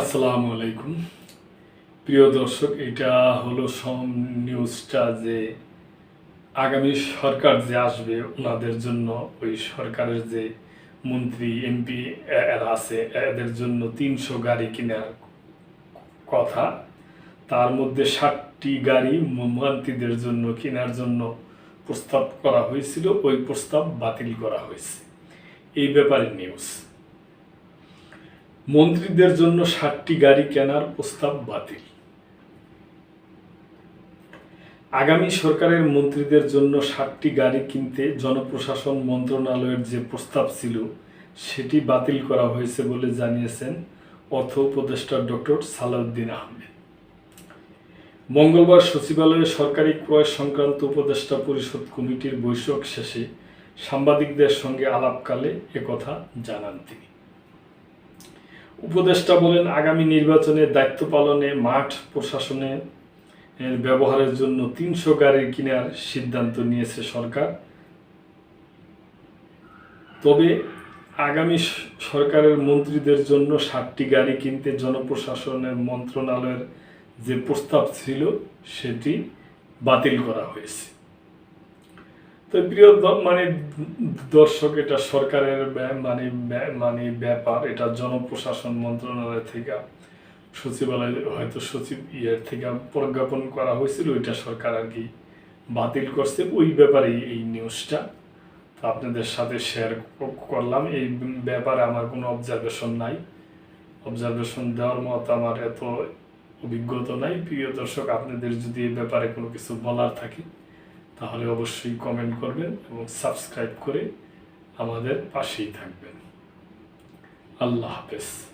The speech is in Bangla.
আসসালামু আলাইকুম। প্রিয় দর্শক, এটা হলো সম নিউজটা যে আগামী সরকার যে আসবে, ওনাদের জন্য ওই সরকারের যে মন্ত্রী, এমপি এরা আছে, এদের জন্য তিনশো গাড়ি কেনার কথা। তার মধ্যে ষাটটি গাড়ি মন্ত্রীদের জন্য কেনার জন্য প্রস্তাব করা হয়েছিল, ওই প্রস্তাব বাতিল করা হয়েছে। এই ব্যাপারে নিউজ মন্ত্রীদের জন্য ষাটটি গাড়ি কেনার প্রস্তাব বাতিল। আগামী সরকারের মন্ত্রীদের জন্য ষাটটি গাড়ি কিনতে জনপ্রশাসন মন্ত্রণালয়ের যে প্রস্তাব ছিল, সেটি বাতিল করা হয়েছে বলে জানিয়েছেন অর্থ উপদেষ্টা ডক্টর সালাউদ্দিন আহমেদ। মঙ্গলবার সচিবালয়ে সরকারি ক্রয় সংক্রান্ত উপদেষ্টা পরিষদ কমিটির বৈঠক শেষে সাংবাদিকদের সঙ্গে আলাপকালে একথা জানান তিনি। উপদেষ্টা বলেন, আগামী নির্বাচনে দায়িত্ব পালনে, মাঠ প্রশাসনে এর ব্যবহারের জন্য তিনশো গাড়ি কেনার সিদ্ধান্ত নিয়েছে সরকার। তবে আগামী সরকারের মন্ত্রীদের জন্য ষাটটি গাড়ি কিনতে জনপ্রশাসনের মন্ত্রণালয়ের যে প্রস্তাব ছিল, সেটি বাতিল করা হয়েছে। তো প্রিয় মানে দর্শক, এটা সরকারের মানে মানে ব্যাপার, এটা জনপ্রশাসন মন্ত্রণালয় থেকে, সচিবালয়, হয়তো সচিব ইয়ের থেকে প্রজ্ঞাপন করা হয়েছিল, ওইটা সরকার আর কি বাতিল করছে। ওই ব্যাপারে এই নিউজটা। তো আপনাদের সাথে শেয়ার করলাম। এই ব্যাপারে আমার কোনো অবজারভেশন নাই। অবজারভেশন দেওয়ার মতো আমার এত অভিজ্ঞতা নাই। প্রিয় দর্শক, আপনাদের যদি এই ব্যাপারে কোনো কিছু বলার থাকে তাহলে অবশ্যই কমেন্ট করবেন এবং সাবস্ক্রাইব করে আমাদের পাশেই থাকবেন। আল্লাহ হাফেজ।